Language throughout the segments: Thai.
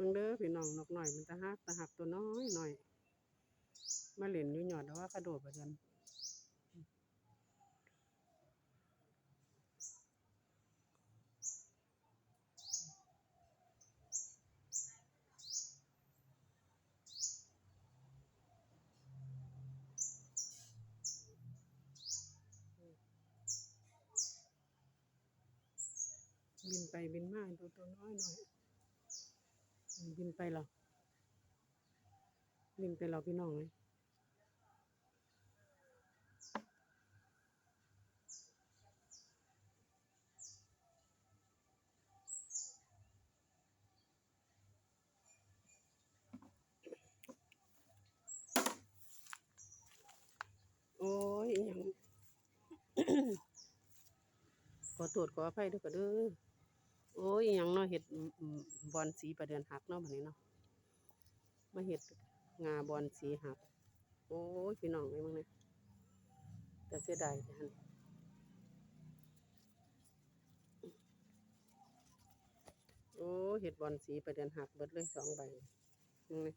มึงเด้อพี่น้องนกหน่อยมันตะหักตะหักตัวน้อยหน่อย มาเล่นอยู่หยอดแต่ว่ากระโดดประจันบินไปบินมาตัวตัวน้อยหน่อย บินไปหรอบินไปหรอพี่น้องเลยโอ้ยยังขอโทษขออภัยด้วยก็เด้อ โอ้ยอยังเนาะเห็ดบอนสีประเดือนหักเนาะบัดนี้เนาะมาเห็ดงาบอนสีหัก โอ้ยพี่น้องเลยมึงเนี่ยแต่เสียดายแต่หันโอ้เห็ดบอนสีประเดือนหักเบิดเลยสองใบมึงเนี่ย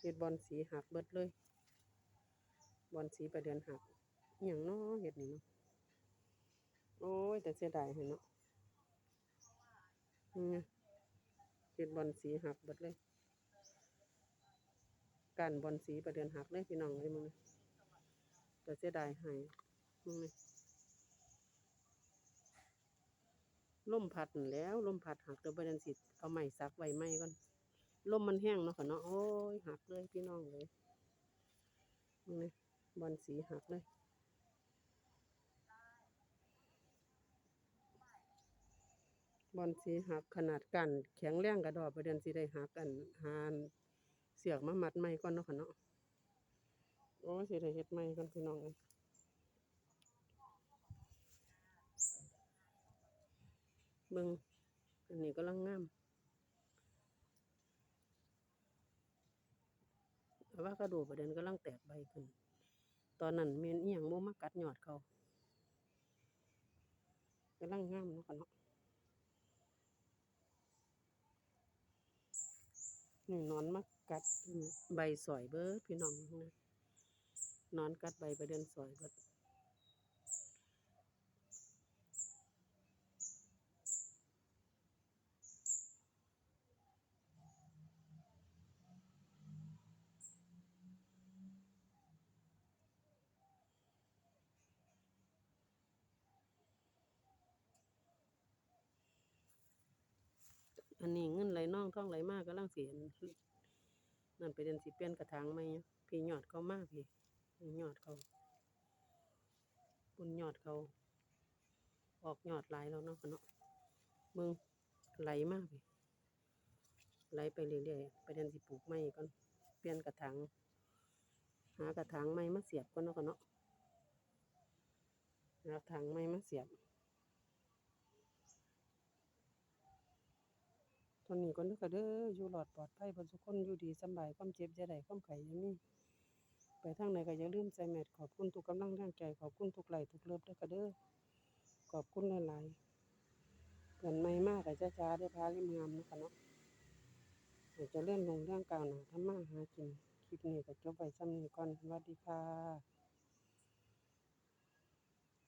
เห็ดบอนสีหักเบิดเลย บอนสีประเดือนหักอย่างเนาะเห็ดนี่เนาะโอ้ยแต่ เสียดายเห็นเนาะอืมเห็ดบอนสีหักเบิดเลยการบอนสีประเดือนหักเลยพี่น้องเลยมึงแต่เสียดายให้มึงเนี่ยลมพัดแล้วลมพัดหักเดี๋ยวประเด็นสิเอาไม้ซักไว้ไม้ก่อนลมมันแห้งเนาะค่ะเนาะโอ้ยหักเลยพี่น้องเลยมึงเนี่ยบอนสีหักเลย บอนสีหักขนาดกันแข็งแรงกระดอประเด็นสิได้หักกันหานเสียกมามัดไม้ก่อนเนาะค่ะเนาะโอ้สิได้เฮ็ดไม้ก่อนพี่น้องเอ้ยเบิ่งอันนี้กำลังงามแต่ว่ากระดูกประเด็นกำลังแตกใบขึ้น ตอนนั้นแม่นอียงบ่มากัดหยอดเขากำลังงามเนาะค่ะเนาะ นี่นอนมากัดใบสอยเบิดพี่น้องนะนอนกัดใบไปเดินสอยเบิด อันนี้เงินไหลน่องท่องไหลมากกำลังเสียนั่นไประเด็นสิเปลี่ยนกระถางไหมพี่ยอดเขามากพี่นี่ยอดเขาปุ่นยอดเขาออกยอดหลายแล้วเนาะค่ะเนาะเบิ่งไหลมากพี่ไหลไปเรื่อยๆปเด็นสิปลูกไม้ก่อนเปลี่ยนกระถางหากระถางไม้มาเสียบก่อนเนาะค่ะเนาะหากระถางไม้มาเสียบ ตอนนี้ก็นึกกระเด้ออยู่หลอดปลอดภัยบ่ทุกคนอยู่ดีสบายความเจ็บจะได้ความไข้อย่ามีไปทางไหนก็อย่าลืมใส่แมสขอบคุณทุกกำลังแรงใจขอบคุณทุกไหลทุกเลิฟเด้อค่ะเด้อขอบคุณหลายๆเกินไม่มากก็ช้าๆได้พาริมงามนะคะเนาะเดี๋ยวจะเลื่อนลงเรื่องกล่าวหน้าทำมาหากินคลิปนี้ก็จบไว้ซ้ำนี้ก่อนสวัสดีค่ะ